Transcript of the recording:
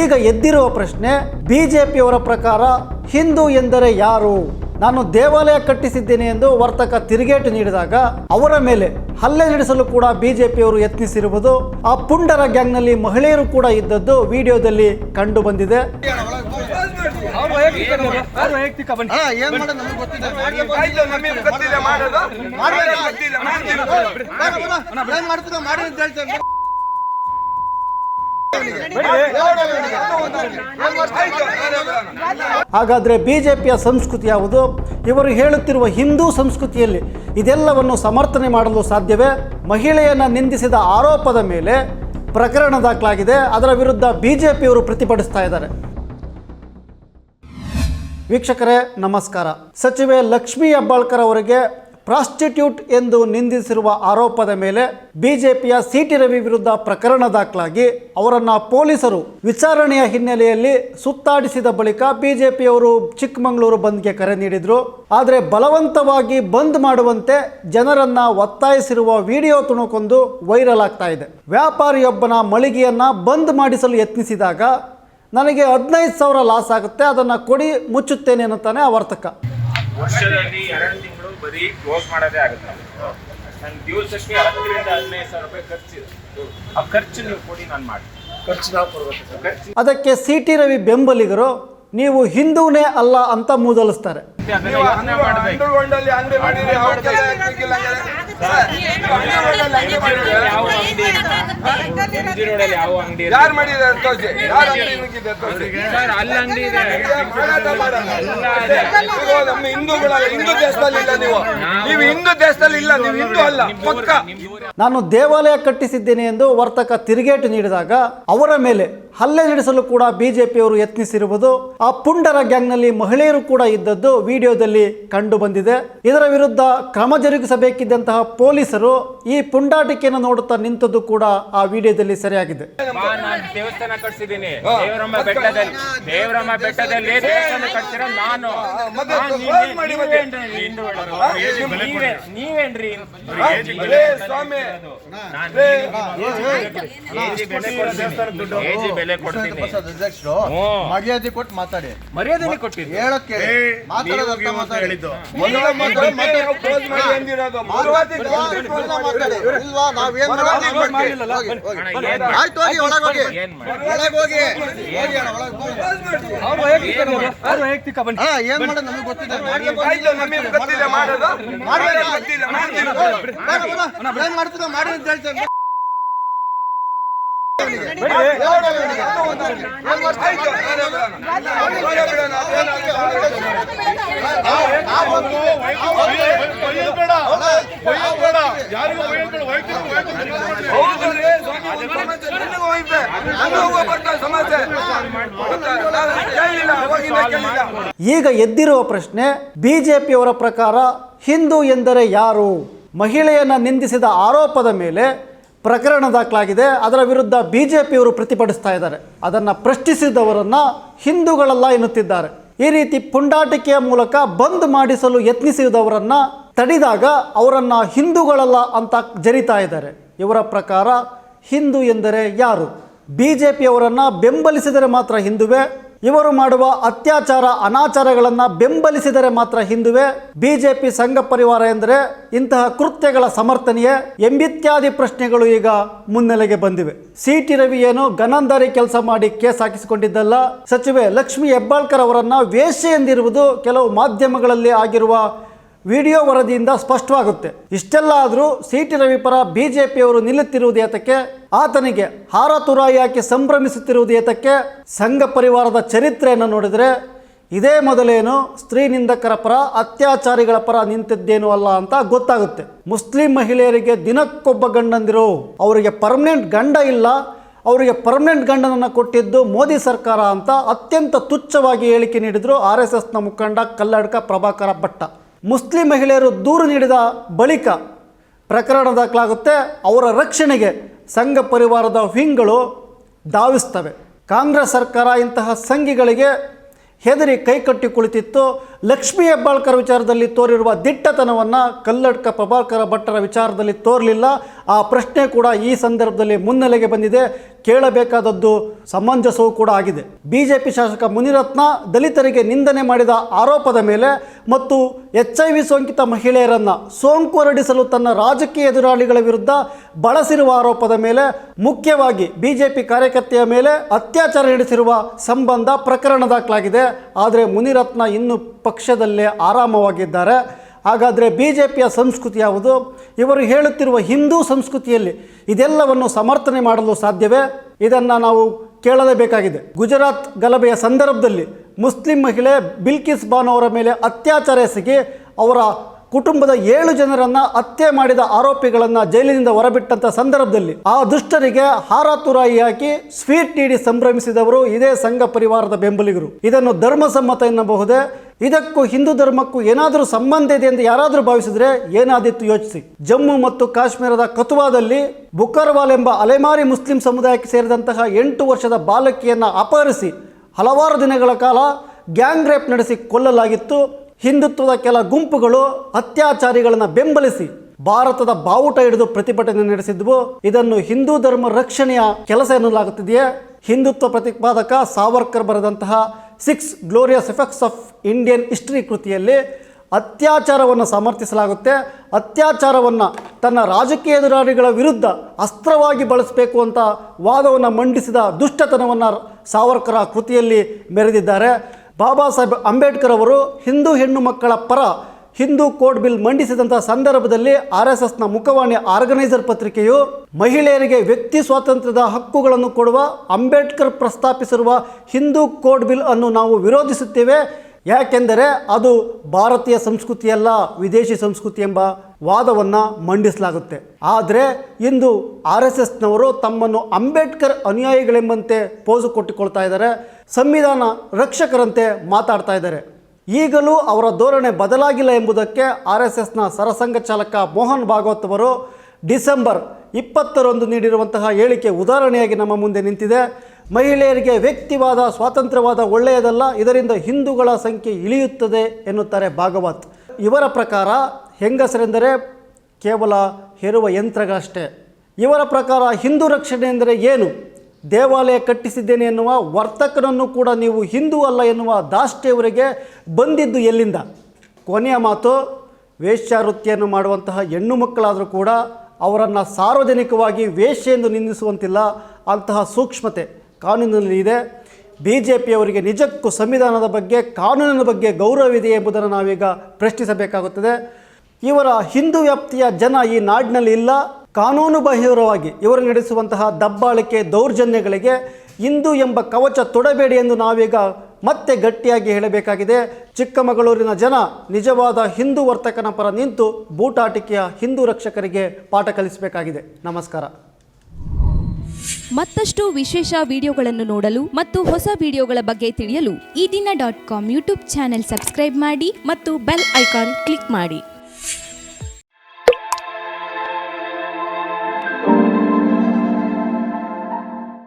ಈಗ ಎದ್ದಿರುವ ಪ್ರಶ್ನೆ, ಬಿಜೆಪಿಯವರ ಪ್ರಕಾರ ಹಿಂದೂ ಎಂದರೆ ಯಾರು? ನಾನು ದೇವಾಲಯ ಕಟ್ಟಿಸಿದ್ದೇನೆ ಎಂದು ವರ್ತಕ ತಿರುಗೇಟು ನೀಡಿದಾಗ ಅವರ ಮೇಲೆ ಹಲ್ಲೆ ನಡೆಸಲು ಕೂಡ ಬಿಜೆಪಿಯವರು ಯತ್ನಿಸಿರುವುದು, ಆ ಪುಂಡರ ಗ್ಯಾಂಗ್ನಲ್ಲಿ ಮಹಿಳೆಯರು ಕೂಡ ಇದ್ದದ್ದು ವಿಡಿಯೋದಲ್ಲಿ ಕಂಡು ಬಂದಿದೆ. ಏನ್ ಮಾಡೋದು ನಮಗೆ ಗೊತ್ತಿದೆ ಆಯ್ತು ನಮಗೆ ಗೊತ್ತಿದೆ ಮಾಡೋದು? ಮಾಡೋದು ಗೊತ್ತಿಲ್ಲ ಮಾಡ್ತೀವಿ. ಏನ್ ಮಾಡ್ತೀರ? ಮಾಡಿ ಅಂತ ಹೇಳ್ತೇನೆ. ಆಯ್ತು ನಾನೇ ಬರೋಣ. ಹಾಗಾದರೆ ಬಿಜೆಪಿಯ ಸಂಸ್ಕೃತಿ ಯಾವುದು? ಇವರು ಹೇಳುತ್ತಿರುವ ಹಿಂದೂ ಸಂಸ್ಕೃತಿಯಲ್ಲಿ ಇದೆಲ್ಲವನ್ನು ಸಮರ್ಥನೆ ಮಾಡಲು ಸಾಧ್ಯವೇ? ಮಹಿಳೆಯನ್ನು ನಿಂದಿಸಿದ ಆರೋಪದ ಮೇಲೆ ಪ್ರಕರಣ ದಾಖಲಾಗಿದೆ. ಅದರ ವಿರುದ್ಧ ಬಿಜೆಪಿಯವರು ಪ್ರತಿಭಟಿಸ್ತಾ ಇದ್ದಾರೆ. ವೀಕ್ಷಕರೇ, ನಮಸ್ಕಾರ. ಸಚಿವೆ ಲಕ್ಷ್ಮೀ ಹೆಬ್ಬಾಳ್ಕರ್ ಅವರಿಗೆ ಪ್ರಾಸ್ಟಿಟ್ಯೂಟ್ ಎಂದು ನಿಂದಿಸಿರುವ ಆರೋಪದ ಮೇಲೆ ಬಿಜೆಪಿಯ ಸಿಟಿ ರವಿ ವಿರುದ್ಧ ಪ್ರಕರಣ ದಾಖಲಾಗಿ ಅವರನ್ನು ಪೊಲೀಸರು ವಿಚಾರಣೆಯ ಹಿನ್ನೆಲೆಯಲ್ಲಿ ಸುತ್ತಾಡಿಸಿದ ಬಳಿಕ ಬಿಜೆಪಿಯವರು ಚಿಕ್ಕಮಗಳೂರು ಬಂದ್ಗೆ ಕರೆ ನೀಡಿದರು. ಆದರೆ ಬಲವಂತವಾಗಿ ಬಂದ್ ಮಾಡುವಂತೆ ಜನರನ್ನ ಒತ್ತಾಯಿಸಿರುವ ವಿಡಿಯೋ ತುಣುಕೊಂದು ವೈರಲ್ ಆಗ್ತಾ ಇದೆ. ವ್ಯಾಪಾರಿಯೊಬ್ಬನ ಮಳಿಗೆಯನ್ನ ಬಂದ್ ಮಾಡಿಸಲು ಯತ್ನಿಸಿದಾಗ ನನಗೆ ಹದಿನೈದು ಸಾವಿರ ಲಾಸ್ ಆಗುತ್ತೆ ಅದನ್ನು ಕೊಡಿ ಮುಚ್ಚುತ್ತೇನೆ ಅನ್ನುತ್ತಾನೆ ಆ ವರ್ತಕ. ವರ್ಷದಲ್ಲಿ ಎರಡು ತಿಂಗಳು ಬರೀ ಕ್ಲೋಸ್ ಮಾಡೋದೇ ಆಗುತ್ತೆ. ನನ್ನ ದಿವಸಕ್ಕೆ ಹತ್ತರಿಂದ ಹದಿನೈದು ಸಾವಿರ ರೂಪಾಯಿ ಖರ್ಚಿದೆ ಆ ಖರ್ಚು ನೀವು ಕೊಡಿ ನಾನು ಮಾಡಿ ಖರ್ಚು ನಾವು ಕೊಡಬೇಕು. ಖರ್ಚು ಅದಕ್ಕೆ ಸಿ ಟಿ ರವಿ ಬೆಂಬಲಿಗರು ನೀವು ಹಿಂದೂನೇ ಅಲ್ಲ ಅಂತ ಮೂದಲಿಸ್ತಾರೆ. ಯಾವ ಅಂಗಡಿ? ಯಾರು ಮಾಡಿದ್ದಾರೆ ತೋರಿಸಿ ಯಾರು ಅಂಗಡಿ ನುಗ್ಗಿದ್ದಾರೆ ತೋರಿಸಿ ಸರ್ ಅಲ್ಲಿ ಅಂಗಡಿ ಇದೆ. ನಮ್ಮ ಹಿಂದೂಗಳ ಹಿಂದೂ ದೇಶದಲ್ಲಿ ಇಲ್ಲ ನೀವು. ನೀವು ಹಿಂದೂ ದೇಶದಲ್ಲಿ ಇಲ್ಲ ನೀವು ಹಿಂದೂ ಅಲ್ಲ. ಪಕ್ಕ. ನಾನು ದೇವಾಲಯ ಕಟ್ಟಿಸಿದ್ದೇನೆ ಎಂದು ವರ್ತಕ ತಿರುಗೇಟು ನೀಡಿದಾಗ ಅವರ ಮೇಲೆ ಹಲ್ಲೆ ನಡೆಸಲು ಕೂಡ ಬಿಜೆಪಿಯವರು ಯತ್ನಿಸಿರುವುದು ಆ ಪುಂಡರ ಗ್ಯಾಂಗ್ನಲ್ಲಿ ಮಹಿಳೆಯರು ಕೂಡ ಇದ್ದದ್ದು ವಿಡಿಯೋದಲ್ಲಿ ಕಂಡು ಬಂದಿದೆ. ಇದರ ವಿರುದ್ಧ ಕ್ರಮ ಜರುಗಿಸಬೇಕಿದ್ದಂತಹ ಪೊಲೀಸರು ಈ ಪುಂಡಾಟಿಕೆಯನ್ನು ನೋಡುತ್ತಾ ನಿಂತದ್ದು ಕೂಡ ಆ ವಿಡಿಯೋದಲ್ಲಿ ಸರಿಯಾಗಿದೆ. ದೇವಸ್ಥಾನ ಕಟ್ಸಿದ್ದೀನಿ. ದೇವರಮ್ಮ ಬೆಟ್ಟದಲ್ಲಿ ದೇವರಮ್ಮ ಬೆಟ್ಟದಲ್ಲಿ ದೇವಸ್ಥಾನ ಕಟ್ಸಿರೋ ನಾನು. ನೀವೇನ್ರಿ? ಸ್ವಾಮಿ. ಬೆಲೆ ಕೊಡ್ತೀನಿ ಮರ್ಯಾದೆ ಕೊಟ್ಟು ಮಾತಾಡಿ ಮರ್ಯಾದೆ ಕೊಟ್ಟಿದ್ದು ಹೇಳಕ್ಕೆ ಕೇಳಿ ಮಾತಾಡೋದು ಅರ್ಥ ಮಾತಾಡಿ ಆಯ್ತು ಹೋಗಿ ಒಳಗೆ ಹೋಗಿ ಏನ್ ಮಾಡೋದು ನಮಗೆ ಗೊತ್ತಿದೆ ಆಯ್ತು ನಮಗೆ ಗೊತ್ತಿದೆ ಮಾಡೋದು ಮಾಡೋದು ಗೊತ್ತಿಲ್ಲ ಮಾಡ್ತೀವಿ ಈಗ ಎದ್ದಿರುವ ಪ್ರಶ್ನೆ ಬಿಜೆಪಿಯವರ ಪ್ರಕಾರ ಹಿಂದೂ ಎಂದರೆ ಯಾರು? ಮಹಿಳೆಯನ್ನು ನಿಂದಿಸಿದ ಆರೋಪದ ಮೇಲೆ ಪ್ರಕರಣ ದಾಖಲಾಗಿದೆ. ಅದರ ವಿರುದ್ಧ ಬಿ ಜೆ ಪಿಯವರು ಪ್ರತಿಭಟಿಸ್ತಾ ಇದ್ದಾರೆ. ಅದನ್ನು ಪ್ರಶ್ನಿಸಿದವರನ್ನು ಹಿಂದೂಗಳೆಲ್ಲ ಎನ್ನುತ್ತಿದ್ದಾರೆ. ಈ ರೀತಿ ಪುಂಡಾಟಿಕೆಯ ಮೂಲಕ ಬಂದ್ ಮಾಡಿಸಲು ಯತ್ನಿಸಿದವರನ್ನು ತಡಿದಾಗ ಅವರನ್ನು ಹಿಂದೂಗಳಲ್ಲ ಅಂತ ಜರಿತಾ ಇದ್ದಾರೆ. ಇವರ ಪ್ರಕಾರ ಹಿಂದೂ ಎಂದರೆ ಯಾರು? ಬಿ ಜೆ ಪಿಯವರನ್ನು ಬೆಂಬಲಿಸಿದರೆ ಮಾತ್ರ ಹಿಂದುವೆ ಇವರು ಮಾಡುವ ಅತ್ಯಾಚಾರ, ಅನಾಚಾರಗಳನ್ನು ಬೆಂಬಲಿಸಿದರೆ ಮಾತ್ರ ಹಿಂದುವೆ, ಬಿಜೆಪಿ ಸಂಘ ಪರಿವಾರ ಎಂದರೆ ಇಂತಹ ಕೃತ್ಯಗಳ ಸಮರ್ಥನೆಯೇ ಎಂಬಿತ್ಯಾದಿ ಪ್ರಶ್ನೆಗಳು ಈಗ ಮುನ್ನೆಲೆಗೆ ಬಂದಿವೆ. ಸಿ ಟಿ ರವಿ ಏನು ಗನಂದಾರಿ ಕೆಲಸ ಮಾಡಿ ಕೇಸ್ ಹಾಕಿಸಿಕೊಂಡಿದ್ದಲ್ಲ, ಸಚಿವೆ ಲಕ್ಷ್ಮಿ ಹೆಬ್ಬಾಳ್ಕರ್ ಅವರನ್ನ ವೇಷ ಎಂದಿರುವುದು ಕೆಲವು ಮಾಧ್ಯಮಗಳಲ್ಲಿ ಆಗಿರುವ ವಿಡಿಯೋ ವರದಿಯಿಂದ ಸ್ಪಷ್ಟವಾಗುತ್ತೆ. ಇಷ್ಟೆಲ್ಲ ಆದರೂ ಸಿ ಟಿ ರವಿ ಪರ ಬಿಜೆಪಿಯವರು ನಿಲ್ಲುತ್ತಿರುವುದು ಏತಕ್ಕೆ? ಆತನಿಗೆ ಹಾರ ತುರಾಯಿ ಹಾಕಿ ಸಂಭ್ರಮಿಸುತ್ತಿರುವುದು ಏತಕ್ಕೆ? ಸಂಘ ಪರಿವಾರದ ಚರಿತ್ರೆಯನ್ನು ನೋಡಿದರೆ ಇದೇ ಮೊದಲೇನು ಸ್ತ್ರೀ ನಿಂದಕರ ಪರ, ಅತ್ಯಾಚಾರಿಗಳ ಪರ ನಿಂತಿದ್ದೇನು ಅಲ್ಲ ಅಂತ ಗೊತ್ತಾಗುತ್ತೆ. ಮುಸ್ಲಿಂ ಮಹಿಳೆಯರಿಗೆ ದಿನಕ್ಕೊಬ್ಬ ಗಂಡಂದಿರು. ಅವರಿಗೆ ಪರ್ಮನೆಂಟ್ ಗಂಡ ಇಲ್ಲ. ಅವರಿಗೆ ಪರ್ಮನೆಂಟ್ ಗಂಡನನ್ನು ಕೊಟ್ಟಿದ್ದು ಮೋದಿ ಸರ್ಕಾರ ಅಂತ ಅತ್ಯಂತ ತುಚ್ಛವಾಗಿ ಹೇಳಿಕೆ ನೀಡಿದರು ಆರ್ ಎಸ್ ಎಸ್ನ ಮುಖಂಡ ಕಲ್ಲಡ್ಕ ಪ್ರಭಾಕರ ಭಟ್ಟ. ಮುಸ್ಲಿಂ ಮಹಿಳೆಯರು ದೂರು ನೀಡಿದ ಬಳಿಕ ಪ್ರಕರಣ ದಾಖಲಾಗುತ್ತೆ. ಅವರ ರಕ್ಷಣೆಗೆ ಸಂಘ ಪರಿವಾರದ ವಿಂಗ್ಗಳು ಧಾವಿಸ್ತವೆ. ಕಾಂಗ್ರೆಸ್ ಸರ್ಕಾರ ಇಂತಹ ಸಂಘಿಗಳಿಗೆ ಹೆದರಿ ಕೈಕಟ್ಟಿ ಕುಳಿತಿತ್ತು. ಲಕ್ಷ್ಮೀ ಹೆಬ್ಬಾಳ್ಕರ್ ವಿಚಾರದಲ್ಲಿ ತೋರಿರುವ ದಿಟ್ಟತನವನ್ನು ಕಲ್ಲಡ್ಕ ಪ್ರಭಾಕರ ಭಟ್ಟರ ವಿಚಾರದಲ್ಲಿ ತೋರಲಿಲ್ಲ. ಆ ಪ್ರಶ್ನೆ ಕೂಡ ಈ ಸಂದರ್ಭದಲ್ಲಿ ಮುನ್ನೆಲೆಗೆ ಬಂದಿದೆ. ಕೇಳಬೇಕಾದದ್ದು ಸಮಂಜಸವೂ ಕೂಡ ಆಗಿದೆ. ಬಿಜೆಪಿ ಶಾಸಕ ಮುನಿರತ್ನ ದಲಿತರಿಗೆ ನಿಂದನೆ ಮಾಡಿದ ಆರೋಪದ ಮೇಲೆ ಮತ್ತು ಎಚ್ ಐ ವಿ ಸೋಂಕಿತ ಮಹಿಳೆಯರನ್ನು ಸೋಂಕು ಹರಡಿಸಲು ತನ್ನ ರಾಜಕೀಯ ಎದುರಾಳಿಗಳ ವಿರುದ್ಧ ಬಳಸಿರುವ ಆರೋಪದ ಮೇಲೆ ಮುಖ್ಯವಾಗಿ ಬಿಜೆಪಿ ಕಾರ್ಯಕರ್ತೆಯ ಮೇಲೆ ಅತ್ಯಾಚಾರ ನಡೆಸಿರುವ ಸಂಬಂಧ ಪ್ರಕರಣ ದಾಖಲಾಗಿದೆ. ಆದರೆ ಮುನಿರತ್ನ ಇನ್ನು ಪಕ್ಷದಲ್ಲೇ ಆರಾಮವಾಗಿದ್ದಾರೆ. ಹಾಗಾದರೆ ಬಿ ಜೆ ಪಿಯ ಸಂಸ್ಕೃತಿ ಯಾವುದು? ಇವರು ಹೇಳುತ್ತಿರುವ ಹಿಂದೂ ಸಂಸ್ಕೃತಿಯಲ್ಲಿ ಇದೆಲ್ಲವನ್ನು ಸಮರ್ಥನೆ ಮಾಡಲು ಸಾಧ್ಯವೇ? ಇದನ್ನು ನಾವು ಕೇಳಲೇಬೇಕಾಗಿದೆ. ಗುಜರಾತ್ ಗಲಭೆಯ ಸಂದರ್ಭದಲ್ಲಿ ಮುಸ್ಲಿಂ ಮಹಿಳೆ ಬಿಲ್ಕಿಸ್ ಬಾನು ಅವರ ಮೇಲೆ ಅತ್ಯಾಚಾರ ಎಸಗಿ ಅವರ ಕುಟುಂಬದ ಏಳು ಜನರನ್ನು ಹತ್ಯೆ ಮಾಡಿದ ಆರೋಪಿಗಳನ್ನು ಜೈಲಿನಿಂದ ಹೊರಬಿಟ್ಟಂಥ ಸಂದರ್ಭದಲ್ಲಿ ಆ ದುಷ್ಟರಿಗೆ ಹಾರಾತುರಾಯಿ ಹಾಕಿ ಸ್ವೀಟ್ ನೀಡಿ ಸಂಭ್ರಮಿಸಿದವರು ಇದೇ ಸಂಘ ಪರಿವಾರದ ಬೆಂಬಲಿಗರು. ಇದನ್ನು ಧರ್ಮಸಮ್ಮತ ಎನ್ನಬಹುದೇ? ಇದಕ್ಕೂ ಹಿಂದೂ ಧರ್ಮಕ್ಕೂ ಏನಾದರೂ ಸಂಬಂಧ ಇದೆ ಎಂದು ಯಾರಾದರೂ ಭಾವಿಸಿದ್ರೆ ಏನಾದಿತ್ತು ಯೋಚಿಸಿ. ಜಮ್ಮು ಮತ್ತು ಕಾಶ್ಮೀರದ ಕತುವಾದಲ್ಲಿ ಬುಕರ್ವಾಲ್ ಎಂಬ ಅಲೆಮಾರಿ ಮುಸ್ಲಿಂ ಸಮುದಾಯಕ್ಕೆ ಸೇರಿದಂತಹ ಎಂಟು ವರ್ಷದ ಬಾಲಕಿಯನ್ನು ಅಪಹರಿಸಿ ಹಲವಾರು ದಿನಗಳ ಕಾಲ ಗ್ಯಾಂಗ್ ರೇಪ್ ನಡೆಸಿ ಕೊಲ್ಲಲಾಗಿತ್ತು. ಹಿಂದುತ್ವದ ಕೆಲ ಗುಂಪುಗಳು ಅತ್ಯಾಚಾರಿಗಳನ್ನು ಬೆಂಬಲಿಸಿ ಭಾರತದ ಬಾವುಟ ಹಿಡಿದು ಪ್ರತಿಭಟನೆ ನಡೆಸಿದ್ವು. ಇದನ್ನು ಹಿಂದೂ ಧರ್ಮ ರಕ್ಷಣೆಯ ಕೆಲಸ ಎನ್ನಲಾಗುತ್ತಿದೆಯೇ? ಹಿಂದುತ್ವ ಪ್ರತಿಪಾದಕ ಸಾವರ್ಕರ್ ಬರೆದಂತಹ six glorious effects of Indian history ಕೃತಿಯಲ್ಲಿ ಅತ್ಯಾಚಾರವನ್ನು ಸಮರ್ಥಿಸಲಾಗುತ್ತೆ. ಅತ್ಯಾಚಾರವನ್ನು ತನ್ನ ರಾಜಕೀಯ ಎದುರಾಳಿಗಳ ವಿರುದ್ಧ ಅಸ್ತ್ರವಾಗಿ ಬಳಸಬೇಕು ಅಂತ ವಾದವನ್ನು ಮಂಡಿಸಿದ ದುಷ್ಟತನವನ್ನು ಸಾವರ್ಕರ ಕೃತಿಯಲ್ಲಿ ಮೆರೆದಿದ್ದಾರೆ. ಬಾಬಾ ಸಾಹೇಬ್ ಅಂಬೇಡ್ಕರ್ ಅವರು ಹಿಂದೂ ಹೆಣ್ಣು ಮಕ್ಕಳ ಪರ ಹಿಂದೂ ಕೋಡ್ ಬಿಲ್ ಮಂಡಿಸಿದಂಥ ಸಂದರ್ಭದಲ್ಲಿ ಆರ್ ಎಸ್ ಎಸ್ನ ಮುಖವಾಣಿ ಆರ್ಗನೈಸರ್ ಪತ್ರಿಕೆಯು ಮಹಿಳೆಯರಿಗೆ ವ್ಯಕ್ತಿ ಸ್ವಾತಂತ್ರ್ಯದ ಹಕ್ಕುಗಳನ್ನು ಕೊಡುವ ಅಂಬೇಡ್ಕರ್ ಪ್ರಸ್ತಾಪಿಸಿರುವ ಹಿಂದೂ ಕೋಡ್ ಬಿಲ್ ಅನ್ನು ನಾವು ವಿರೋಧಿಸುತ್ತೇವೆ. ಯಾಕೆಂದರೆ ಅದು ಭಾರತೀಯ ಸಂಸ್ಕೃತಿಯಲ್ಲ, ವಿದೇಶಿ ಸಂಸ್ಕೃತಿ ಎಂಬ ವಾದವನ್ನು ಮಂಡಿಸಲಾಗುತ್ತೆ. ಆದರೆ ಇಂದು ಆರ್ ಎಸ್ ಎಸ್ನವರು ತಮ್ಮನ್ನು ಅಂಬೇಡ್ಕರ್ ಅನುಯಾಯಿಗಳೆಂಬಂತೆ ಪೋಸು ಕೊಟ್ಟುಕೊಳ್ತಾ ಇದ್ದಾರೆ. ಸಂವಿಧಾನ ರಕ್ಷಕರಂತೆ ಮಾತಾಡ್ತಾ ಇದ್ದಾರೆ. ಈಗಲೂ ಅವರ ಧೋರಣೆ ಬದಲಾಗಿಲ್ಲ ಎಂಬುದಕ್ಕೆ ಆರ್ ಎಸ್ ಎಸ್ನ ಸರಸಂಘ ಚಾಲಕ ಮೋಹನ್ ಭಾಗವತ್ ಅವರು ಡಿಸೆಂಬರ್ ಇಪ್ಪತ್ತರಂದು ನೀಡಿರುವಂತಹ ಹೇಳಿಕೆ ಉದಾಹರಣೆಯಾಗಿ ನಮ್ಮ ಮುಂದೆ ನಿಂತಿದೆ. ಮಹಿಳೆಯರಿಗೆ ವ್ಯಕ್ತಿವಾದ, ಸ್ವಾತಂತ್ರ್ಯವಾದ ಒಳ್ಳೆಯದಲ್ಲ, ಇದರಿಂದ ಹಿಂದೂಗಳ ಸಂಖ್ಯೆ ಇಳಿಯುತ್ತದೆ ಎನ್ನುತ್ತಾರೆ ಭಾಗವತ್. ಇವರ ಪ್ರಕಾರ ಹೆಂಗಸರೆಂದರೆ ಕೇವಲ ಹೆರುವ ಯಂತ್ರಗಳಷ್ಟೇ. ಇವರ ಪ್ರಕಾರ ಹಿಂದೂ ರಕ್ಷಣೆ ಎಂದರೆ ಏನು? ದೇವಾಲಯ ಕಟ್ಟಿಸಿದ್ದೇನೆ ಎನ್ನುವ ವರ್ತಕನನ್ನು ಕೂಡ ನೀವು ಹಿಂದೂ ಅಲ್ಲ ಎನ್ನುವ ದಾಷ್ಟೆಯವರಿಗೆ ಬಂದಿದ್ದು ಎಲ್ಲಿಂದ? ಕೊನೆಯ ಮಾತು, ವೇಶ್ಯಾವೃತ್ತಿಯನ್ನು ಮಾಡುವಂತಹ ಹೆಣ್ಣು ಮಕ್ಕಳಾದರೂ ಕೂಡ ಅವರನ್ನು ಸಾರ್ವಜನಿಕವಾಗಿ ವೇಷ ಎಂದು ನಿಂದಿಸುವಂತಿಲ್ಲ. ಅಂತಹ ಸೂಕ್ಷ್ಮತೆ ಕಾನೂನಿನಲ್ಲಿ ಇದೆ. ಬಿ ಜೆ ಪಿಯವರಿಗೆ ನಿಜಕ್ಕೂ ಸಂವಿಧಾನದ ಬಗ್ಗೆ, ಕಾನೂನಿನ ಬಗ್ಗೆ ಗೌರವವಿದೆ ಎಂಬುದನ್ನು ನಾವೀಗ ಪ್ರಶ್ನಿಸಬೇಕಾಗುತ್ತದೆ. ಇವರ ಹಿಂದೂ ವ್ಯಾಪ್ತಿಯ ಜನ ಈ ನಾಡಿನಲ್ಲಿ ಇಲ್ಲ. ಕಾನೂನು ಬಾಹಿರವಾಗಿ ಇವರು ನಡೆಸುವಂತಹ ದಬ್ಬಾಳಿಕೆ ದೌರ್ಜನ್ಯಗಳಿಗೆ ಹಿಂದೂ ಎಂಬ ಕವಚ ತೊಡಬೇಡಿ ಎಂದು ನಾವೀಗ ಮತ್ತೆ ಗಟ್ಟಿಯಾಗಿ ಹೇಳಬೇಕಾಗಿದೆ. ಚಿಕ್ಕಮಗಳೂರಿನ ಜನ ನಿಜವಾದ ಹಿಂದೂ ವರ್ತಕನ ಪರ ನಿಂತು ಬೂಟಾಟಿಕೆಯ ಹಿಂದೂ ರಕ್ಷಕರಿಗೆ ಪಾಠ ಕಲಿಸಬೇಕಾಗಿದೆ. ನಮಸ್ಕಾರ. ಮತ್ತಷ್ಟು ವಿಶೇಷ ವಿಡಿಯೋಗಳನ್ನು ನೋಡಲು ಮತ್ತು ಹೊಸ ವಿಡಿಯೋಗಳ ಬಗ್ಗೆ ತಿಳಿಯಲು Eedina dot com YouTube channel subscribe ಮಾಡಿ ಮತ್ತು ಬೆಲ್ ಐಕಾನ್ ಕ್ಲಿಕ್ ಮಾಡಿ.